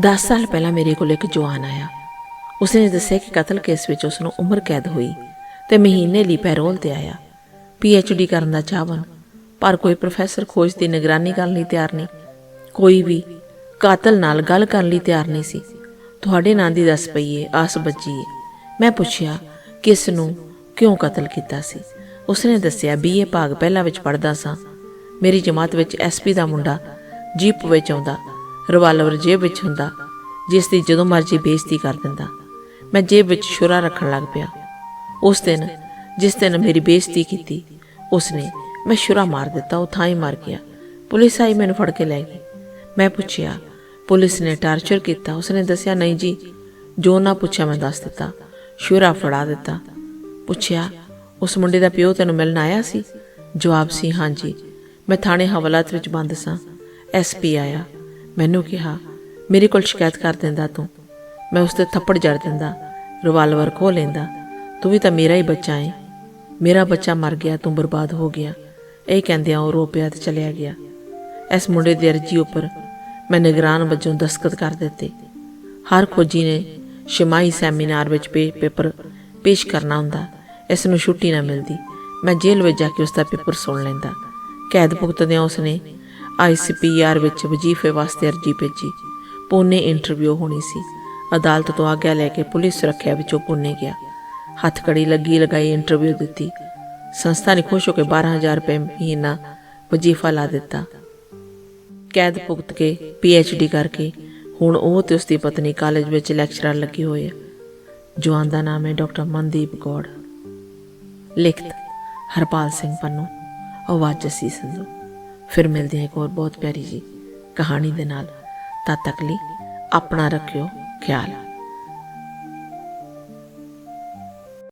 10 ਸਾਲ ਪਹਿਲਾਂ ਮੇਰੇ ਕੋਲ ਇੱਕ ਜਵਾਨ ਆਇਆ। ਉਸਨੇ ਦੱਸਿਆ ਕਿ ਕਤਲ ਕੇਸ ਵਿੱਚ ਉਸ ਨੂੰ ਉਮਰ ਕੈਦ ਹੋਈ ਤੇ ਮਹੀਨੇ ਲਈ ਪੈਰੋਲ ਤੇ ਆਇਆ। ਡੀ ਕਰਨ ਦਾ ਚਾਹਵਨ ਪਰ ਕੋਈ ਪ੍ਰੋਫੈਸਰ ਖੋਜ ਦੀ ਨਿਗਰਾਨੀ ਕਰਨ ਲਈ ਤਿਆਰ ਨਹੀਂ। ਕੋਈ ਵੀ ਕਾਤਲ ਨਾਲ ਗੱਲ ਕਰਨ ਲਈ ਤਿਆਰ ਨਹੀਂ ਸੀ। ਤੁਹਾਡੇ ਨਾਂ ਦੀ ਦੱਸ ਪਈਏ ਆਸ ਬੱਜੀ ਮੈਂ ਪੁੱਛਿਆ ਕਿਸ ਨੂੰ ਕਿਉਂ ਕਤਲ ਕੀਤਾ ਸੀ? ਉਸਨੇ ਦੱਸਿਆ ਬੀਏ ਭਾਗ ਪਹਿਲਾ ਵਿੱਚ ਪੜਦਾ ਸਾਂ। ਮੇਰੀ ਜਮਾਤ ਵਿੱਚ ਐਸਪੀ ਦਾ ਮੁੰਡਾ ਜੀਪ ਵਿੱਚ ਆਉਂਦਾ। ਰਿਵਾਲਵਰ ਜੇਬ ਵਿੱਚ ਹੁੰਦਾ, ਜਿਸ ਦੀ ਜਦੋਂ ਮਰਜ਼ੀ ਬੇਇੱਜ਼ਤੀ ਕਰ ਦਿੰਦਾ। ਮੈਂ ਜੇਬ ਵਿੱਚ ਛੁਰਾ ਰੱਖਣ ਲੱਗ ਪਿਆ। ਉਸ ਦਿਨ, ਜਿਸ ਦਿਨ ਮੇਰੀ ਬੇਇੱਜ਼ਤੀ ਕੀਤੀ, ਉਸਨੇ ਮੈਂ ਛੁਰਾ ਮਾਰ ਦਿੱਤਾ, ਉਹ ਥਾਂ ਹੀ ਮਰ ਗਿਆ। ਪੁਲਿਸ ਆਈ ਮੈਨੂੰ ਫੜ ਕੇ ਲੈ ਗਈ। ਮੈਂ ਪੁੱਛਿਆ, ਪੁਲਿਸ ਨੇ ਟਾਰਚਰ ਕੀਤਾ? ਉਸਨੇ ਦੱਸਿਆ, ਨਹੀਂ ਜੀ, ਜੋ ਨਾ ਪੁੱਛਿਆ ਮੈਂ ਦੱਸ ਦਿੱਤਾ। ਛੁਰਾ ਫੜਾ ਦਿੱਤਾ। ਪੁੱਛਿਆ, ਉਸ ਮੁੰਡੇ ਦਾ ਪਿਓ ਤੈਨੂੰ ਮਿਲਣ ਆਇਆ ਸੀ? ਜਵਾਬ ਸੀ ਹਾਂਜੀ ਮੈਂ ਥਾਣੇ ਹਵਾਲਾਤ ਵਿੱਚ ਬੰਦ ਸਾਂ। ਐਸਪੀ ਆਇਆ। ਮੈਨੂੰ ਕਿਹਾ, ਮੇਰੇ ਕੋਲ ਸ਼ਿਕਾਇਤ ਕਰ ਦਿੰਦਾ ਤੂੰ। ਮੈਂ ਉਸ ਤੇ ਥੱਪੜ ਜੜ ਦਿੰਦਾ, ਰਿਵਾਲਵਰ ਖੋ ਲੈਂਦਾ। ਤੂੰ ਵੀ ਤਾਂ ਮੇਰਾ ਹੀ ਬੱਚਾ ਹੈ ਮੇਰਾ ਬੱਚਾ ਮਰ ਗਿਆ, ਤੂੰ ਬਰਬਾਦ ਹੋ ਗਿਆ। ਇਹ ਕਹਿੰਦਿਆਂ ਉਹ ਰੋ ਪਿਆ ਤੇ ਚਲਿਆ ਗਿਆ। ਇਸ ਮੁੰਡੇ ਦੀ ਅਰਜੀ ਉੱਪਰ ਮੈਂ ਨਿਗਰਾਨ ਵਜੋਂ ਦਸਤਖਤ ਕਰ ਦਿੱਤੇ। ਹਰ ਖੋਜੀ ਨੇ ਸ਼ਮਾਈ ਸੈਮੀਨਾਰ ਵਿੱਚ ਪੇ, ਪੇਪਰ ਪੇਸ਼ ਕਰਨਾ ਹੁੰਦਾ। ਇਸ ਨੂੰ ਛੁੱਟੀ ਨਾ ਮਿਲਦੀ। ਮੈਂ ਜੇਲ੍ਹ ਵਿੱਚ ਜਾ ਕੇ ਉਸ ਦਾ ਪੇਪਰ ਸੁਣ ਲੈਂਦਾ। ਕੈਦ ਭੁਗਤਦਿਆਂ ਉਸ ਨੇ ਆਈਸੀਪੀਆਰ ਵਿੱਚ ਵਜ਼ੀਫੇ ਵਾਸਤੇ ਅਰਜੀ ਭੇਜੀ। ਪੋਨੇ ਇੰਟਰਵਿਊ ਹੋਣੀ ਸੀ। ਅਦਾਲਤ ਤੋਂ ਆਗਿਆ ਲੈ ਕੇ ਪੁਲਿਸ ਸੁਰੱਖਿਆ ਵਿੱਚੋਂ ਪੋਨੇ ਗਿਆ। ਹੱਥ ਕੜੀ ਲੱਗੀ ਲਗਾਈ ਇੰਟਰਵਿਊ ਦਿੱਤੀ। ਸੰਸਥਾ ਨੇ ਖੁਸ਼ ਹੋ ਕੇ 12000 ਰੁਪਏ ਮਹੀਨਾ ਵਜ਼ੀਫਾ ਲਾ ਦਿੱਤਾ। ਕੈਦ ਭੁਗਤ ਕੇ ਡੀ ਕਰਕੇ ਹੁਣ ਉਹ ਤੇ ਉਸ ਦੀ ਪਤਨੀ ਕਾਲਜ ਵਿੱਚ ਲੈਕਚਰਰ ਲੱਗੇ ਹੋਏ ਆ। ਜਵਾਨ ਦਾ ਨਾਮ ਹੈ ਡਾਕਟਰ ਮਨਦੀਪ ਗੌੜ ਲਿਖਤ ਹਰਪਾਲ ਸਿੰਘ ਪੰਨੂ। ਆਵਾਜ਼ ਜੱਸੀ ਸੰਧੂ। ਫਿਰ ਮਿਲਦੇ ਹਾਂ ਇੱਕ ਹੋਰ ਬਹੁਤ ਪਿਆਰੀ ਜੀ ਕਹਾਣੀ ਦੇ ਨਾਲ। ਤਦ ਤੱਕ ਲਈ ਆਪਣਾ ਰੱਖਿਓ ਖਿਆਲ।